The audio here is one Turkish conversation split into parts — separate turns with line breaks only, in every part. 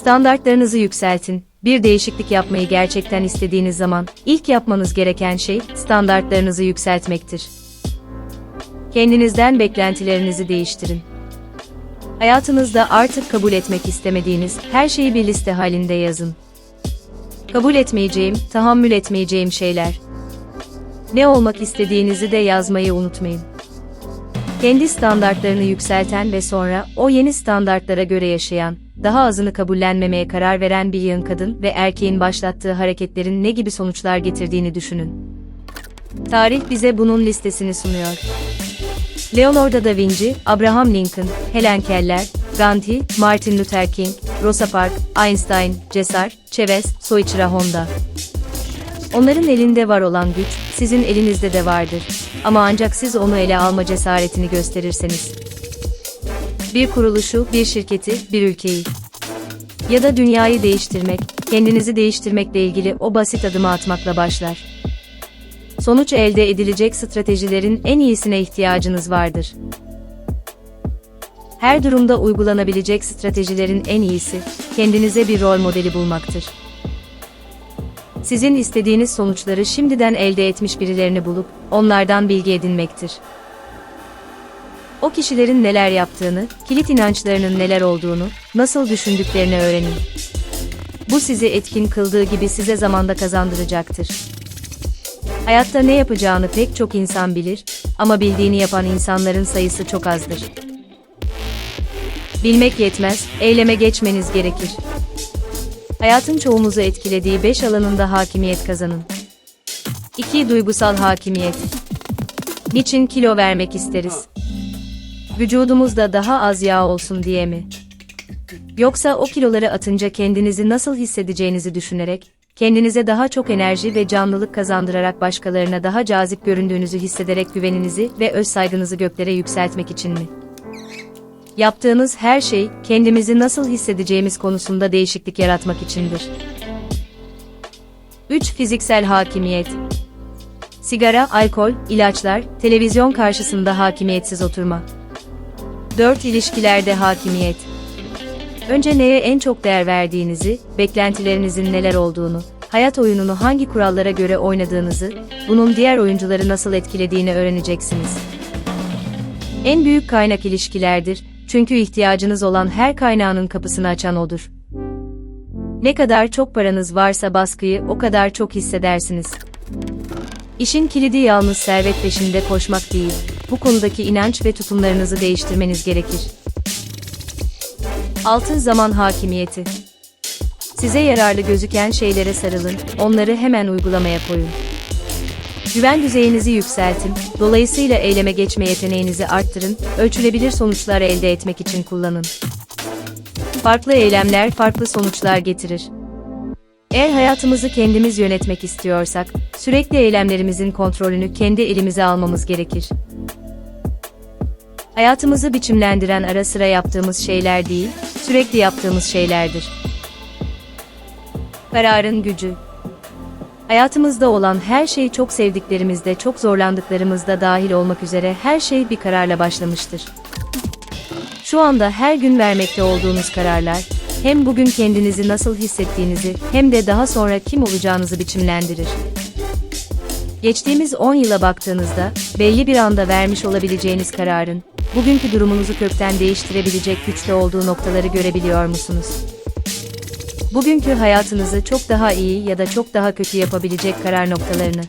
Standartlarınızı yükseltin. Bir değişiklik yapmayı gerçekten istediğiniz zaman ilk yapmanız gereken şey standartlarınızı yükseltmektir. Kendinizden beklentilerinizi değiştirin. Hayatınızda artık kabul etmek istemediğiniz her şeyi bir liste halinde yazın. Kabul etmeyeceğim, tahammül etmeyeceğim şeyler. Ne olmak istediğinizi de yazmayı unutmayın. Kendi standartlarını yükselten ve sonra o yeni standartlara göre yaşayan, daha azını kabullenmemeye karar veren bir yığın kadın ve erkeğin başlattığı hareketlerin ne gibi sonuçlar getirdiğini düşünün. Tarih bize bunun listesini sunuyor. Leonardo da Vinci, Abraham Lincoln, Helen Keller, Gandhi, Martin Luther King, Rosa Parks, Einstein, Cesar, Chavez, Soichiro Honda. Onların elinde var olan güç, sizin elinizde de vardır. Ama ancak siz onu ele alma cesaretini gösterirseniz. Bir kuruluşu, bir şirketi, bir ülkeyi ya da dünyayı değiştirmek, kendinizi değiştirmekle ilgili o basit adımı atmakla başlar. Sonuç elde edilecek stratejilerin en iyisine ihtiyacınız vardır. Her durumda uygulanabilecek stratejilerin en iyisi, kendinize bir rol modeli bulmaktır. Sizin istediğiniz sonuçları şimdiden elde etmiş birilerini bulup, onlardan bilgi edinmektir. O kişilerin neler yaptığını, kilit inançlarının neler olduğunu, nasıl düşündüklerini öğrenin. Bu sizi etkin kıldığı gibi size zamanda kazandıracaktır. Hayatta ne yapacağını pek çok insan bilir ama bildiğini yapan insanların sayısı çok azdır. Bilmek yetmez, eyleme geçmeniz gerekir. Hayatın çoğumuzu etkilediği 5 alanında hakimiyet kazanın. 2. Duygusal hakimiyet. Niçin kilo vermek isteriz? Vücudumuzda daha az yağ olsun diye mi? Yoksa o kiloları atınca kendinizi nasıl hissedeceğinizi düşünerek, kendinize daha çok enerji ve canlılık kazandırarak başkalarına daha cazip göründüğünüzü hissederek güveninizi ve öz saygınızı göklere yükseltmek için mi? Yaptığınız her şey, kendimizi nasıl hissedeceğimiz konusunda değişiklik yaratmak içindir. 3. Fiziksel hakimiyet. Sigara, alkol, ilaçlar, televizyon karşısında hakimiyetsiz oturma. 4. İlişkilerde hakimiyet. Önce neye en çok değer verdiğinizi, beklentilerinizin neler olduğunu, hayat oyununu hangi kurallara göre oynadığınızı, bunun diğer oyuncuları nasıl etkilediğini öğreneceksiniz. En büyük kaynak ilişkilerdir, çünkü ihtiyacınız olan her kaynağının kapısını açan odur. Ne kadar çok paranız varsa baskıyı o kadar çok hissedersiniz. İşin kilidi yalnız servet peşinde koşmak değil, bu konudaki inanç ve tutumlarınızı değiştirmeniz gerekir. Altın zaman hakimiyeti. Size yararlı gözüken şeylere sarılın, onları hemen uygulamaya koyun. Güven düzeyinizi yükseltin, dolayısıyla eyleme geçme yeteneğinizi arttırın, ölçülebilir sonuçlar elde etmek için kullanın. Farklı eylemler farklı sonuçlar getirir. Eğer hayatımızı kendimiz yönetmek istiyorsak, sürekli eylemlerimizin kontrolünü kendi elimize almamız gerekir. Hayatımızı biçimlendiren ara sıra yaptığımız şeyler değil, sürekli yaptığımız şeylerdir. Kararın gücü Hayatımızda olan her şey çok sevdiklerimizde, çok zorlandıklarımızda dahil olmak üzere her şey bir kararla başlamıştır. Şu anda her gün vermekte olduğunuz kararlar, hem bugün kendinizi nasıl hissettiğinizi hem de daha sonra kim olacağınızı biçimlendirir. Geçtiğimiz 10 yıla baktığınızda, belli bir anda vermiş olabileceğiniz kararın, bugünkü durumunuzu kökten değiştirebilecek güçte olduğu noktaları görebiliyor musunuz? Bugünkü hayatınızı çok daha iyi ya da çok daha kötü yapabilecek karar noktalarını.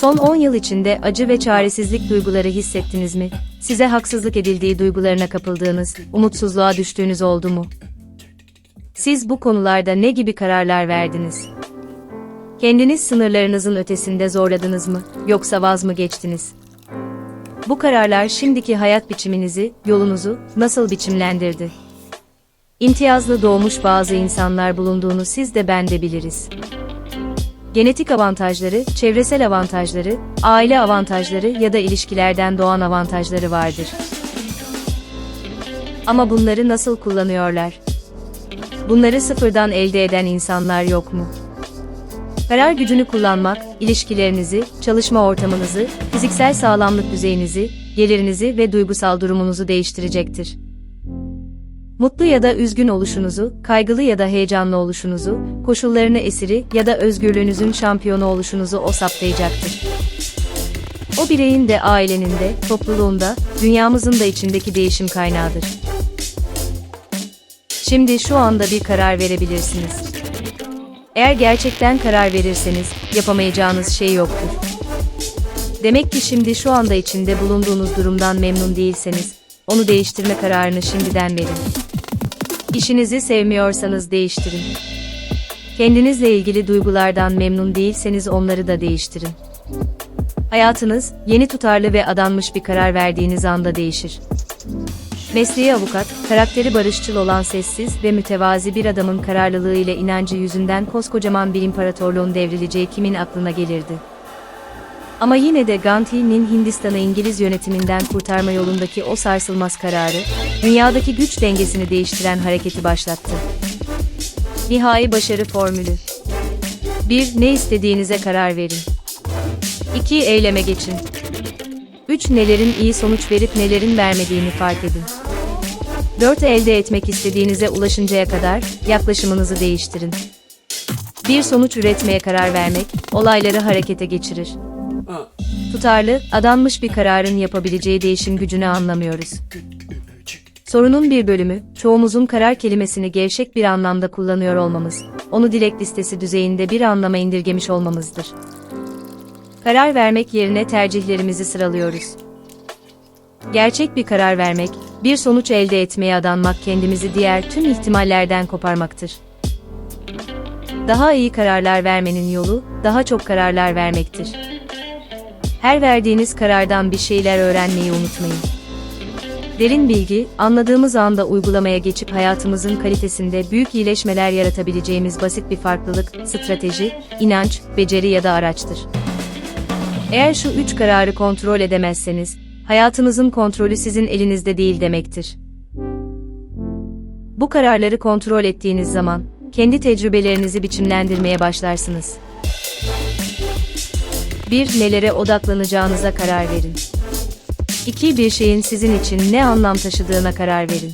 Son 10 yıl içinde acı ve çaresizlik duyguları hissettiniz mi? Size haksızlık edildiği duygularına kapıldığınız, umutsuzluğa düştüğünüz oldu mu? Siz bu konularda ne gibi kararlar verdiniz? Kendiniz sınırlarınızın ötesinde zorladınız mı, yoksa vaz mı geçtiniz? Bu kararlar şimdiki hayat biçiminizi, yolunuzu nasıl biçimlendirdi? İmtiyazlı doğmuş bazı insanlar bulunduğunu siz de ben de biliriz. Genetik avantajları, çevresel avantajları, aile avantajları ya da ilişkilerden doğan avantajları vardır. Ama bunları nasıl kullanıyorlar? Bunları sıfırdan elde eden insanlar yok mu? Karar gücünü kullanmak, ilişkilerinizi, çalışma ortamınızı, fiziksel sağlamlık düzeyinizi, gelirinizi ve duygusal durumunuzu değiştirecektir. Mutlu ya da üzgün oluşunuzu, kaygılı ya da heyecanlı oluşunuzu, koşullarını esiri ya da özgürlüğünüzün şampiyonu oluşunuzu o saptayacaktır. O bireyin de ailenin de, topluluğunda, dünyamızın da içindeki değişim kaynağıdır. Şimdi şu anda bir karar verebilirsiniz. Eğer gerçekten karar verirseniz, yapamayacağınız şey yoktur. Demek ki şimdi şu anda içinde bulunduğunuz durumdan memnun değilseniz, onu değiştirme kararını şimdiden verin. İşinizi sevmiyorsanız değiştirin. Kendinizle ilgili duygulardan memnun değilseniz onları da değiştirin. Hayatınız, yeni tutarlı ve adanmış bir karar verdiğiniz anda değişir. Mesleği avukat, karakteri barışçıl olan sessiz ve mütevazi bir adamın kararlılığı ile inancı yüzünden koskocaman bir imparatorluğun devrileceği kimin aklına gelirdi? Ama yine de Gandhi'nin Hindistan'ı İngiliz yönetiminden kurtarma yolundaki o sarsılmaz kararı, dünyadaki güç dengesini değiştiren hareketi başlattı. Nihai başarı formülü 1. Ne istediğinize karar verin. 2. Eyleme geçin. 3. Nelerin iyi sonuç verip nelerin vermediğini fark edin. 4. Elde etmek istediğinize ulaşıncaya kadar yaklaşımınızı değiştirin. Bir sonuç üretmeye karar vermek, olayları harekete geçirir. Tutarlı, adanmış bir kararın yapabileceği değişim gücünü anlamıyoruz. Sorunun bir bölümü, çoğumuzun karar kelimesini gevşek bir anlamda kullanıyor olmamız, onu dilek listesi düzeyinde bir anlama indirgemiş olmamızdır. Karar vermek yerine tercihlerimizi sıralıyoruz. Gerçek bir karar vermek, bir sonuç elde etmeye adanmak kendimizi diğer tüm ihtimallerden koparmaktır. Daha iyi kararlar vermenin yolu, daha çok kararlar vermektir. Her verdiğiniz karardan bir şeyler öğrenmeyi unutmayın. Derin bilgi, anladığımız anda uygulamaya geçip hayatımızın kalitesinde büyük iyileşmeler yaratabileceğimiz basit bir farklılık, strateji, inanç, beceri ya da araçtır. Eğer şu üç kararı kontrol edemezseniz, hayatınızın kontrolü sizin elinizde değil demektir. Bu kararları kontrol ettiğiniz zaman, kendi tecrübelerinizi biçimlendirmeye başlarsınız. 1. Nelere odaklanacağınıza karar verin. 2. Bir şeyin sizin için ne anlam taşıdığına karar verin.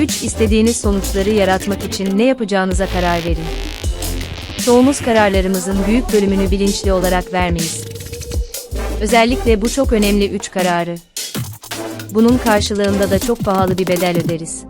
3. İstediğiniz sonuçları yaratmak için ne yapacağınıza karar verin. Çoğumuz kararlarımızın büyük bölümünü bilinçli olarak vermeyiz. Özellikle bu çok önemli üç kararı. Bunun karşılığında da çok pahalı bir bedel öderiz.